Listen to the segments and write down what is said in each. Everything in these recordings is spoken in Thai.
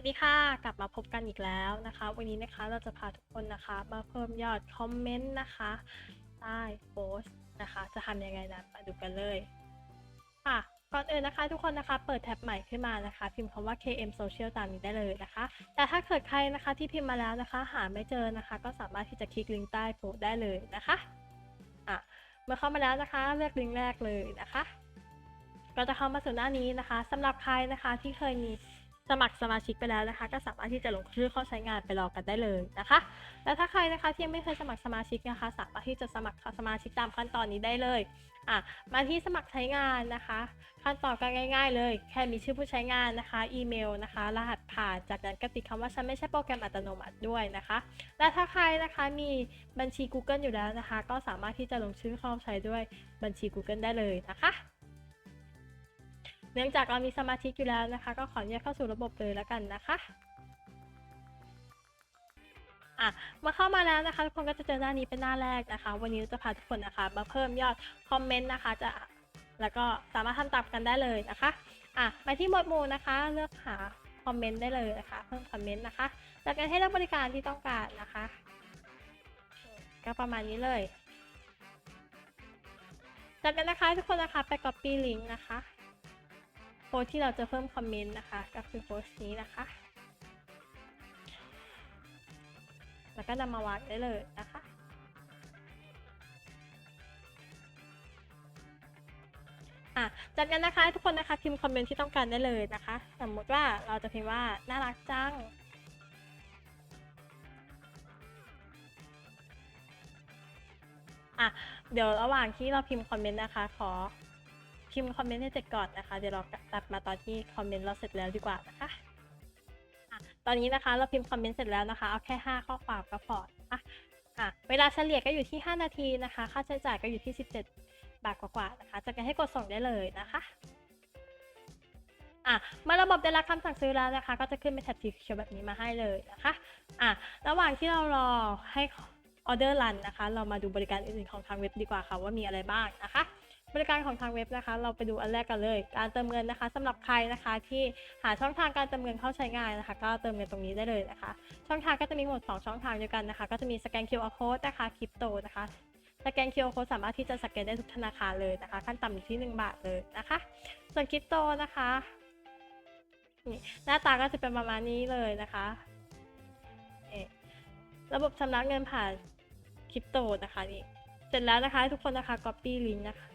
วัสดีค่ะ กลับมาพบกันอีกแล้วนะคะ วันนี้นะคะเราจะพาทุกคนนะคะ มาเพิ่มยอดคอมเมนต์นะคะใต้โพสต์นะคะ จะทำยังไงนะมาดูกันเลยค่ะก่อนอื่นนะคะทุกคนนะคะเปิดแท็บใหม่ขึ้นมานะคะ พิมพ์คำว่า KM Social ตามนี้ได้เลยนะคะ แต่ถ้าเกิดใครนะคะที่พิมพ์มาแล้วนะคะ หาไม่เจอนะคะ ก็สามารถที่จะคลิกลิงก์ใต้โพสต์ได้เลยนะคะอะเมื่อเข้ามาแล้วนะคะ เลือกลิงก์แรกเลยนะคะ ก็จะเข้ามาสู่หน้านี้นะคะสำหรับใครนะคะที่เคยมี สมัครสมาชิกไปแล้วนะคะ ก็สามารถที่จะลงชื่อเข้าใช้งานไปรอกันได้เลยนะคะ และถ้าใครนะคะที่ยังไม่เคยสมัครสมาชิกนะคะ สามารถที่จะสมัครสมาชิกตามขั้นตอนนี้ได้เลยอะมาที่สมัครใช้งานนะคะ ขั้นตอนก็ง่าย ๆ เลย แค่มีชื่อผู้ใช้งานนะคะ อีเมลนะคะ รหัสผ่านจากนั้นก็ติดคำว่าฉันไม่ใช่โปรแกรมอัตโนมัติด้วยนะคะ และถ้าใครนะคะมีบัญชี Google อยู่แล้วนะคะ ก็สามารถที่จะลงชื่อเข้าใช้ด้วยบัญชี Google ได้เลยนะคะ นื่องจากเรามีสมาชิกอยู่แล้วนะคะ ก็ขออนุญาตเข้าสู่ระบบเลยแล้วกันนะคะอะมาเข้ามาแล้วนะคะทุกคนก็จะเจอหน้านี้เป็นหน้าแรกนะคะ วันนี้จะพาทุกคนนะคะ มาเพิ่มยอดคอมเมนต์นะคะจะแล้วก็สามารถทำตามกันได้เลยนะคะอะมาที่หมวดหมู่นะคะ เลือกหาคอมเมนต์ได้เลยนะคะ เพิ่มคอมเมนต์นะคะจากนั้นให้เลือกบริการที่ต้องการนะคะ ก็ประมาณนี้เลยจากนั้นนะคะทุกคนนะคะไป copy link นะคะ โพสที่เราจะเพิ่มคอมเมนต์นะคะ ก็คือโพสต์นี้นะคะ แล้วก็นำมาวางได้เลยนะคะอะจากนั้นนะคะทุกคนนะคะพิมพ์คอมเมนต์ที่ต้องการได้เลยนะคะ สมมติว่าเราจะพิมพ์ว่าน่ารักจัง อะเดี๋ยวระหว่างที่เราพิมพ์คอมเมนต์นะคะ ขอ พิมพ์คอมเมนต์ให้เสร็จก่อนนะคะ เดี๋ยวเรากลับมาตอนที่คอมเมนต์เราเสร็จแล้วดีกว่านะคะตอนนี้นะคะเราพิมพ์คอมเมนต์เสร็จแล้วนะคะ เอาแค่ 5 ข้อความก็พอนะคะอะเวลาเฉลี่ยก็อยู่ที่ 5 นาทีนะคะ ค่าใช้จ่ายก็อยู่ที่ 17 บาทกว่าๆนะคะ จากนั้นให้กดส่งได้เลยนะคะอะเมื่อระบบได้รับคำสั่งซื้อแล้วนะคะ ก็จะขึ้นเป็นแท็บสีเขียวแบบนี้มาให้เลยนะคะอะระหว่างที่เรารอให้ออเดอร์รันนะคะ เรามาดูบริการอื่นๆของทางเว็บดีกว่าค่ะว่ามีอะไรบ้างนะคะ บริการของทางเว็บนะคะ เราไปดูอันแรกกันเลย การเติมเงินนะคะสำหรับใครนะคะที่หาช่องทางการเติมเงินเข้าใช้งานนะคะ ก็เติมเงินตรงนี้ได้เลยนะคะ ช่องทางก็จะมีหมด 2 ช่องทางด้วยกันนะคะ ก็จะมีสแกน QR code นะคะคริปโตนะคะสแกน QR code สามารถที่จะสแกนได้ทุกธนาคารเลยนะคะ ขั้นต่ำอยู่ที่ 1 บาทเลยนะคะ ส่วนคริปโตนะคะนี่หน้าตาก็จะเป็นประมาณนี้เลยนะคะเอ่อระบบชำระเงินผ่านคริปโตนะคะนี่เสร็จแล้วนะคะ ทุกคนนะคะ copy link นะคะ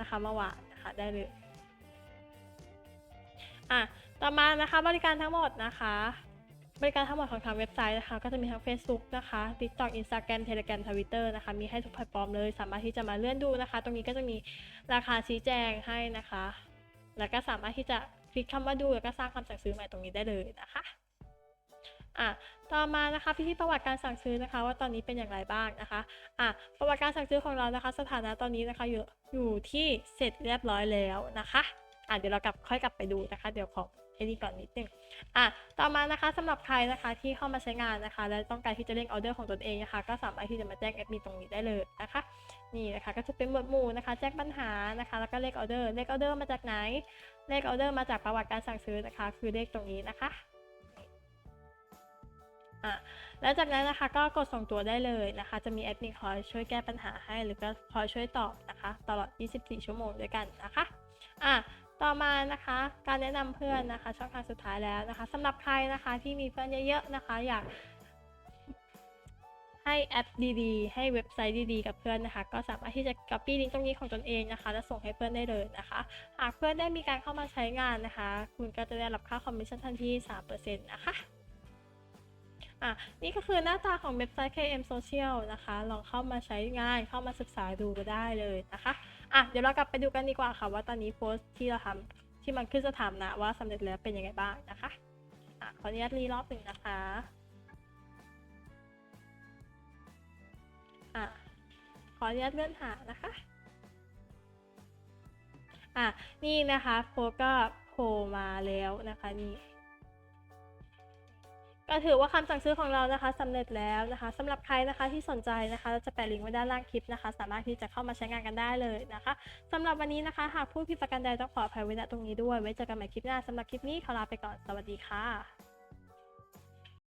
นะคะมาวางนะคะได้เลยอะต่อมานะคะบริการทั้งหมดนะคะ บริการทั้งหมดของทางเว็บไซต์นะคะ ก็จะมีทั้ง Facebook นะคะ TikTok Instagram Telegram Twitter นะคะ มีให้ทุกแพลตฟอร์มเลย สามารถที่จะมาเลื่อนดูนะคะ ตรงนี้ก็จะมีราคาชี้แจงให้นะคะ แล้วก็สามารถที่จะคลิกคำว่าดูแล้วก็สร้างคำสั่งซื้อใหม่ตรงนี้ได้เลยนะคะ อะต่อมานะคะพิธีประวัติการสั่งซื้อนะคะ ว่าตอนนี้เป็นอย่างไรบ้างนะคะอะประวัติการสั่งซื้อของเรานะคะ สถานะตอนนี้นะคะอยู่อยู่ที่เสร็จเรียบร้อยแล้วนะคะอะเดี๋ยวเรากลับค่อยกลับไปดูนะคะ เดี๋ยวขอไอ้นี่ก่อนนิดนึงอะต่อมานะคะสำหรับใครนะคะที่เข้ามาใช้งานนะคะ และต้องการที่จะเร่งออเดอร์ของตนเองนะคะ ก็สามารถที่จะมาแจ้งแอดมินตรงนี้ได้เลยนะคะ นี่นะคะก็จะเป็นหมวดหมู่นะคะ แจ้งปัญหานะคะ แล้วก็เลขออเดอร์เลขออเดอร์มาจากไหนเลขออเดอร์มาจากประวัติการสั่งซื้อนะคะ คือเลขตรงนี้นะคะ อะแล้วจากนั้นนะคะก็กดส่งตัวได้เลยนะคะ จะมีแอดมินคอยช่วยแก้ปัญหาให้ หรือก็คอยช่วยตอบนะคะ ตลอด 24 ชั่วโมงด้วยกันนะคะอะต่อมานะคะการแนะนำเพื่อนนะคะ ช่องทางสุดท้ายแล้วนะคะสำหรับใครนะคะที่มีเพื่อนเยอะๆนะคะ อยากให้แอปดีๆ ให้เว็บไซต์ดีๆ กับเพื่อนนะคะ ก็สามารถที่จะ copy ลิงก์ตรงนี้ของตนเองนะคะ แล้วส่งให้เพื่อนได้เลยนะคะ หากเพื่อนได้มีการเข้ามาใช้งานนะคะ คุณก็จะได้รับค่าคอมมิชชั่นทันที3%นะคะ อะนี่ก็คือหน้าตาของเว็บไซต์ KM Social นะคะ ลองเข้ามาใช้งานเข้ามาศึกษาดูก็ได้เลยนะคะอะเดี๋ยวเรากลับไปดูกันดีกว่าค่ะ ว่าตอนนี้โพสต์ที่เราทำที่มันขึ้นสถานะว่าสำเร็จแล้วเป็นยังไงบ้างนะคะอะขออนุญาตรีรอบหนึ่งนะคะอะขออนุญาตเลื่อนหานะคะอะนี่นะคะโพสก็โผล่มาแล้วนะคะนี่ ก็ถือว่าคำสั่งซื้อของเรานะคะสำเร็จแล้วนะคะสำหรับใครนะคะที่สนใจนะคะเราจะแปะลิงก์ไว้ด้านล่างคลิปนะคะ สามารถที่จะเข้ามาใช้งานกันได้เลยนะคะสำหรับวันนี้นะคะหากผู้พิดประการใดต้องขออภัยไว้ณตรงนี้ด้วยไว้เจอกันใหม่คลิปหน้าสำหรับคลิปนี้ขอลาไปก่อนสวัสดีค่ะ